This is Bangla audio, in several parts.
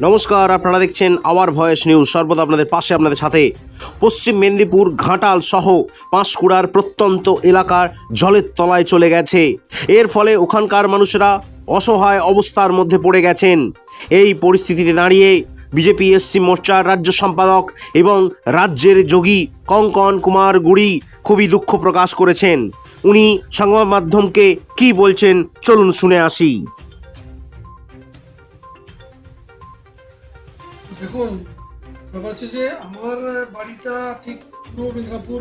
নমস্কার, আপনারা দেখছেন আওয়ার ভয়েস নিউজ। সর্বদা আপনাদের পাশে, আপনাদের সাথে পশ্চিম মেদিনীপুর, ঘাটাল সহ পাঁশকুড়ার প্রত্যন্ত এলাকার জলের তলায় চলে গেছে। এর ফলে ওখানকার মানুষরা অসহায় অবস্থার মধ্যে পড়ে গেছেন। এই পরিস্থিতিতে দাঁড়িয়ে বিজেপি এসসি মোর্চার রাজ্য সম্পাদক এবং রাজ্যের যোগী কঙ্কন কুমার গুড়ি খুবই দুঃখ প্রকাশ করেছেন। উনি সংবাদ মাধ্যমকে কি বলছেন, চলুন শুনে আসি। দেখুন ব্যাপার হচ্ছে যে আমার বাড়িটা ঠিক পূর্ব মেদিনীপুর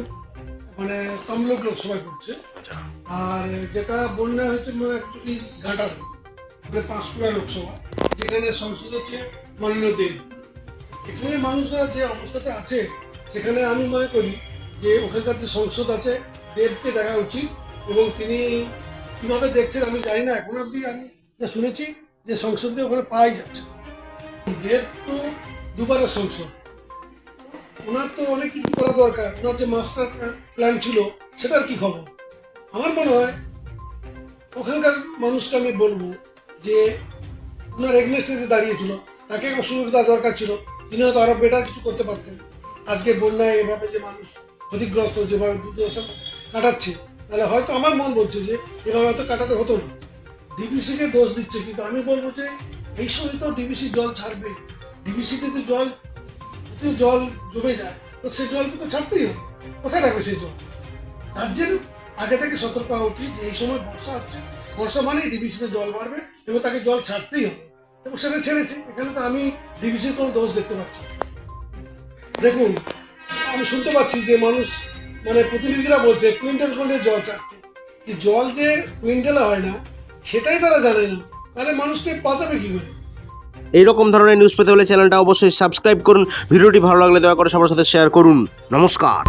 মানে তমলুক লোকসভায় পড়ছে। আর যেটা বন্যা হচ্ছে অ্যাকচুয়ালি ঘাটাল মানে পাঁশকুড়া লোকসভা যেখানে সংসদ হচ্ছে মাননীয় দেব। এখানে মানুষরা যে অবস্থাতে আছে সেখানে আমি মনে করি যে ওখানকার যে সংসদ আছে দেবকে দেখা উচিত এবং তিনি কীভাবে দেখছেন আমি জানি না। এখন অবধি আমি যা শুনেছি যে সংসদকে ওখানে পাওয়াই যাচ্ছে দেব তো দুবারের সংসদ ওনার তো অনেক কিছু করা দরকার। ওনার যে মাস্টার প্ল্যান ছিল, সেটার কি খবর? আমার মনে হয় ওখানকার মানুষকে আমি বলব যে, ওনার এগনেস্টে দাঁড়িয়েছিল তাকে একটা সুযোগ দেওয়া দরকার ছিল। তিনি হয়তো আরও বেটার কিছু করতে পারতেন। আজকে বন্যায় এভাবে যে মানুষ ক্ষতিগ্রস্ত যেভাবে দুর্দশা কাটাচ্ছে, তাহলে হয়তো আমার মন বলছে যে, এভাবে হয়তো কাটাতে হতো না। ডিবিসিকে দোষ দিচ্ছে, কিন্তু আমি বলব যে এই সময় তো ডিবিসি জল ছাড়বে। ডিবিসিতে তো জল জল জমে যায়। তো সেই জলকে তো ছাড়তেই হবে। কোথায় রাখবে সেই জল? রাজ্যের আগে থেকে সতর্ক হওয়া উচিত যে এই সময় বর্ষা হচ্ছে। বর্ষা মানেই ডিবিসিতে জল বাড়বে এবং তাকে জল ছাড়তেই হবে। এবং সেটা ছেড়েছে। এখানে তো আমি ডিবিসির কোনো দোষ দেখতে পাচ্ছি দেখুন, আমি শুনতে পাচ্ছি যে মানুষ মানে প্রতিনিধিরা বলছে, কুইন্টাল করে জল চাচ্ছে যে জল যে কুইন্টালে হয় না, সেটাই তারা জানে না। তাহলে মানুষকে বাঁচাবে কি করে? এইরকম ধরনের নিউজ পেতে হলে চ্যানেলটা অবশ্যই সাবস্ক্রাইব করুন। ভিডিওটি ভালো লাগলে দয়া করে সবার সাথে শেয়ার করুন। নমস্কার।